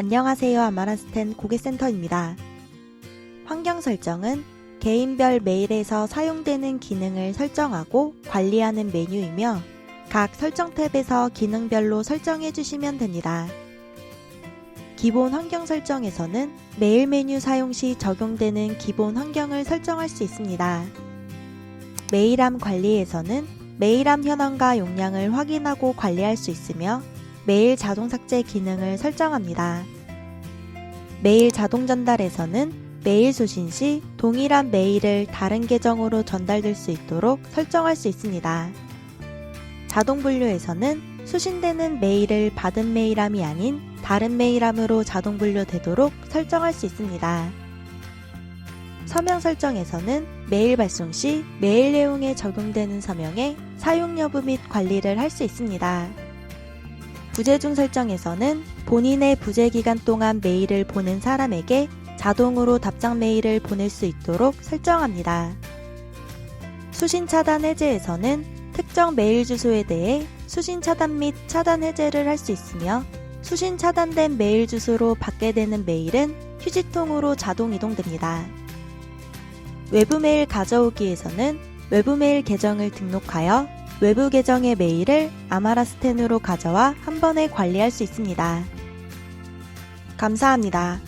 안녕하세요. 아마란스텐 고객센터입니다. 환경 설정은 개인별 메일에서 사용되는 기능을 설정하고 관리하는 메뉴이며 각 설정 탭에서 기능별로 설정해 주시면 됩니다. 기본 환경 설정에서는 메일 메뉴 사용 시 적용되는 기본 환경을 설정할 수 있습니다. 메일함 관리에서는 메일함 현황과 용량을 확인하고 관리할 수 있으며 메일 자동 삭제 기능을 설정합니다. 메일 자동 전달에서는 메일 수신 시 동일한 메일을 다른 계정으로 전달될 수 있도록 설정할 수 있습니다. 자동 분류에서는 수신되는 메일을 받은 메일함이 아닌 다른 메일함으로 자동 분류되도록 설정할 수 있습니다. 서명 설정에서는 메일 발송 시 메일 내용에 적용되는 서명의 사용 여부 및 관리를 할 수 있습니다. 부재중 설정에서는 본인의 부재 기간 동안 메일을 보낸 사람에게 자동으로 답장 메일을 보낼 수 있도록 설정합니다. 수신 차단 해제에서는 특정 메일 주소에 대해 수신 차단 및 차단 해제를 할 수 있으며 수신 차단된 메일 주소로 받게 되는 메일은 휴지통으로 자동 이동됩니다. 외부 메일 가져오기에서는 외부 메일 계정을 등록하여 외부 계정의 메일을 아마라스텐으로 가져와 한 번에 관리할 수 있습니다. 감사합니다.